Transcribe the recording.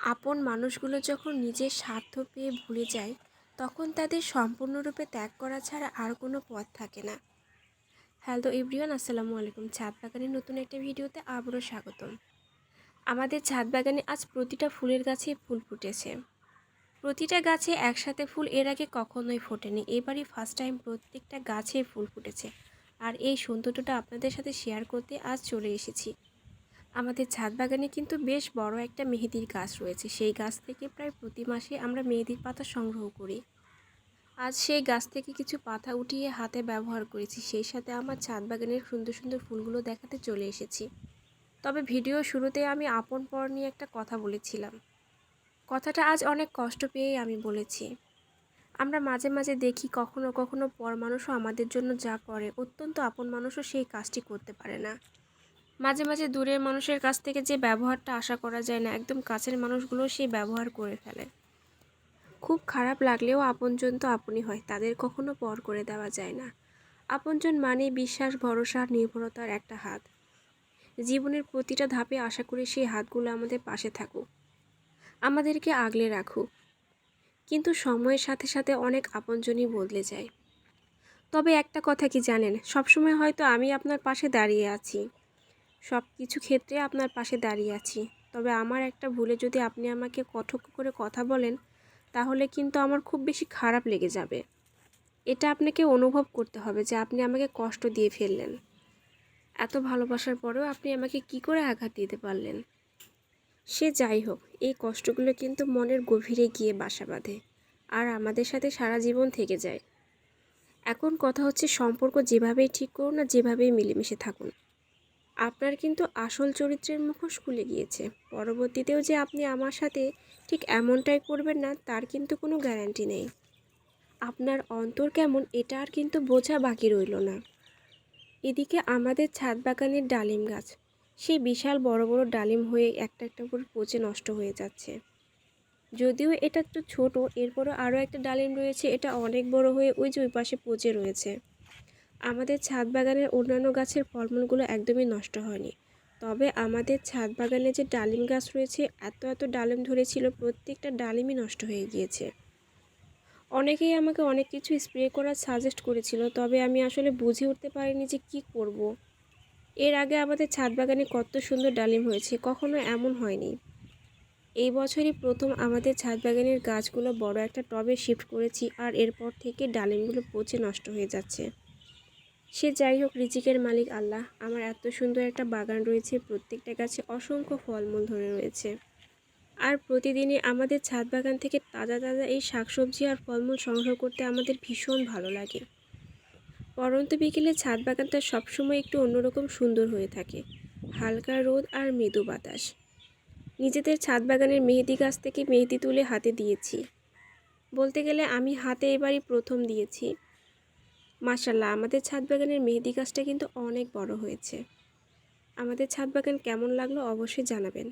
আপন মানুষগুলো যখন নিজের স্বার্থ পেয়ে ভুলে যায়, তখন তাদের সম্পূর্ণরূপে ত্যাগ করা ছাড়া আর কোনো পথ থাকে না। হ্যালো এভরিওয়ান আসসালামু আলাইকুম। ছাদ বাগানের নতুন একটা ভিডিওতে আবারও স্বাগতম। আমাদের ছাদ বাগানে আজ প্রতিটা ফুলের গাছে ফুল ফুটেছে। প্রতিটা গাছে একসাথে ফুল এর আগে কখনোই ফোটেনি। এবারই ফার্স্ট টাইম প্রত্যেকটা গাছে ফুল ফুটেছে। আর এই সৌন্দর্যটা আপনাদের সাথে শেয়ার করতে আজ চলে এসেছি। আমাদের ছাদ বাগানে কিন্তু বেশ বড় একটা মেহেদির গাছ রয়েছে। সেই গাছ থেকে প্রায় প্রতি মাসে আমরা মেহেদির পাতা সংগ্রহ করি। আজ সেই গাছ থেকে কিছু পাতা উঠিয়ে হাতে ব্যবহার করেছি। সেই সাথে আমার ছাদ বাগানের সুন্দর সুন্দর ফুলগুলো দেখাতে চলে এসেছি। তবে ভিডিও শুরুতে আমি আপন পর নিয়ে একটা কথা বলেছিলাম। কথাটা আজ অনেক কষ্ট পেয়েই আমি বলেছি। আমরা মাঝে মাঝে দেখি কখনো কখনো পর মানুষও আমাদের জন্য যা করে, অত্যন্ত আপন মানুষও সেই কাজটি করতে পারে না। মাঝে মাঝে দূরের মানুষের কাছ থেকে যে ব্যবহারটা আশা করা যায় না, একদম কাছের মানুষগুলো সেই ব্যবহার করে ফেলে। খুব খারাপ লাগলেও আপনজন তো আপনই হয়, তাদের কখনো পর করে দেওয়া যায় না। আপনজন মানে বিশ্বাস, ভরসা, নির্ভরতার একটা হাত। জীবনের প্রতিটা ধাপে আশা করি সেই হাতগুলো আমাদের পাশে থাকুক, আমাদেরকে আগলে রাখুক। কিন্তু সময়ের সাথে সাথে অনেক আপনজনই বদলে যায়। তবে একটা কথা কি জানেন, সবসময় হয়তো আমি আপনার পাশে দাঁড়িয়ে আছি। সব কিছু ক্ষেত্রে আপনার পাশে দাঁড়িয়ে আছি। তবে আমার একটা ভুলে যদি আপনি আমাকে কঠোর করে কথা বলেন, তাহলে কিন্তু আমার খুব বেশি খারাপ লেগে যাবে। এটা আপনাকে অনুভব করতে হবে যে আপনি আমাকে কষ্ট দিয়ে ফেললেন। এত ভালোবাসার পরেও আপনি আমাকে কি করে আঘাত দিতে পারলেন? সে যাই হোক, এই কষ্টগুলো কিন্তু মনের গভীরে গিয়ে বাসা বাঁধে আর আমাদের সাথে সারা জীবন থেকে যায়। এখন কথা হচ্ছে সম্পর্ক যেভাবেই ঠিক করুন না যেভাবেই মিলেমিশে থাকুন। আপনার কিন্তু আসল চরিত্রের মুখোশ খুলে গিয়েছে। পরবর্তীতেও যে আপনি আমার সাথে ঠিক এমনটাই করবেন না, তার কিন্তু কোনো গ্যারান্টি নেই। আপনার অন্তর কেমন এটা আর কিন্তু বোঝা বাকি রইল না। এদিকে আমাদের ছাদ বাগানের ডালিম গাছ, সেই বিশাল বড় বড় ডালিম হয়ে একটা একটা করে পচে নষ্ট হয়ে যাচ্ছে। যদিও এটা একটু ছোট, এরপরও আরও একটা ডালিম রয়েছে, এটা অনেক বড় হয়ে ওই যে ওই পাশে পচে রয়েছে। আমাদের ছাদ বাগানের অন্যান্য গাছের ফলমূলগুলো একদমই নষ্ট হয়নি। তবে আমাদের ছাদ বাগানে যে ডালিম গাছ রয়েছে, এত এত ডালিম ধরেছিল, প্রত্যেকটা ডালিমই নষ্ট হয়ে গিয়েছে। অনেকেই আমাকে অনেক কিছু স্প্রে করার সাজেস্ট করেছিল, তবে আমি আসলে বুঝে উঠতে পারিনি যে কি করব। এর আগে আমাদের ছাদ বাগানে কত সুন্দর ডালিম হয়েছে, কখনো এমন হয়নি। এই বছরই প্রথম আমাদের ছাদ বাগানের গাছগুলো বড় একটা টবে শিফট করেছি, আর এরপর থেকে ডালিমগুলো পচে নষ্ট হয়ে যাচ্ছে। সে যাই হোক রিজিকের মালিক আল্লাহ। আমার এত সুন্দর একটা বাগান রয়েছে, প্রত্যেকটা গাছে অসংখ্য ফলমূল ধরে রয়েছে। আর প্রতিদিনই আমাদের ছাদ বাগান থেকে তাজা তাজা এই শাকসবজি আর ফলমূল সংগ্রহ করতে আমাদের ভীষণ ভালো লাগে। পরন্ত বিকেলে ছাদ বাগানটা সবসময় একটু অন্যরকম সুন্দর হয়ে থাকে, হালকা রোদ আর মৃদু বাতাস। নিজেদের ছাদ বাগানের মেহেদি গাছ থেকে মেহেদি তুলে হাতে দিয়েছি। বলতে গেলে আমি হাতে এবারই প্রথম দিয়েছি। মাশাল্লাহ আমাদের ছাদ বাগানের মেহেদি গাছটা কিন্তু অনেক বড় হয়েছে। আমাদের ছাদ বাগান কেমন লাগল অবশ্যই জানাবেন।